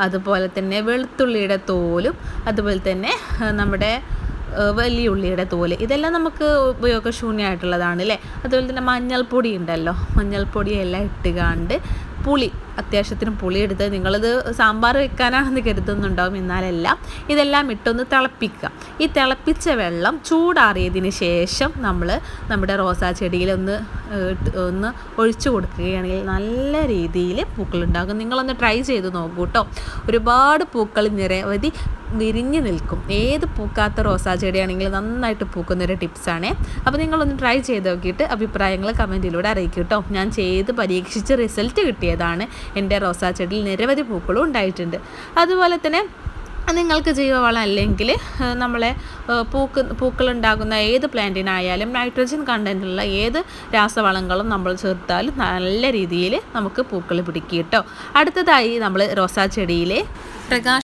അതുപോലെ തന്നെ വെളുത്തുള്ളിയുടെ തോലും അതുപോലെ തന്നെ നമ്മുടെ വലിയ ഉള്ളിയുടെ തോൽ. ഇതെല്ലാം നമുക്ക് ഉപയോഗശൂന്യമായിട്ടുള്ളതാണ് അല്ലേ? അതുപോലെ തന്നെ മഞ്ഞൾപ്പൊടി ഉണ്ടല്ലോ. മഞ്ഞൾപ്പൊടി എല്ലാം ഇട്ടുകാണ്ട് പുളി. അത്യാവശ്യത്തിന് പുളി എടുത്ത് നിങ്ങളിത് സാമ്പാർ വെക്കാനാണെന്ന് കരുതുന്നുണ്ടാവും. എന്നാലല്ല ഇതെല്ലാം ഇട്ടൊന്ന് തിളപ്പിക്കുക. ഈ തിളപ്പിച്ച വെള്ളം ചൂടാറിയതിന് ശേഷം നമ്മൾ നമ്മുടെ റോസാ ചെടിയിൽ ഒന്ന് ഒന്ന് ഒഴിച്ചു കൊടുക്കുകയാണെങ്കിൽ നല്ല രീതിയിൽ പൂക്കളുണ്ടാകും. നിങ്ങളൊന്ന് ട്രൈ ചെയ്ത് നോക്കൂ കേട്ടോ. ഒരുപാട് പൂക്കൾ നിരവധി വിരിഞ്ഞ് നിൽക്കും. ഏത് പൂക്കാത്ത റോസാ ചെടിയാണെങ്കിലും നന്നായിട്ട് പൂക്കുന്നൊരു ടിപ്സാണ്. അപ്പോൾ നിങ്ങളൊന്ന് ട്രൈ ചെയ്ത് നോക്കിയിട്ട് അഭിപ്രായങ്ങൾ കമന്റിലൂടെ അറിയിക്കും കേട്ടോ. ഞാൻ ചെയ്ത് പരീക്ഷിച്ച് റിസൾട്ട് കിട്ടിയതാണ്. എന്റെ റോസാ ചെടിയിൽ നിരവധി പൂക്കളും ഉണ്ടായിട്ടുണ്ട്. അതുപോലെ തന്നെ നിങ്ങൾക്ക് ജൈവവളം അല്ലെങ്കിൽ നമ്മളെ പൂക്ക് പൂക്കളുണ്ടാകുന്ന ഏത് പ്ലാന്റിനായാലും നൈട്രജൻ കണ്ടന്റുള്ള ഏത് രാസവളങ്ങളും നമ്മൾ ചേർത്താലും നല്ല രീതിയിൽ നമുക്ക് പൂക്കൾ പിടിക്കും കേട്ടോ. അടുത്തതായി നമ്മൾ റോസാ ചെടിയിലെ പ്രകാശ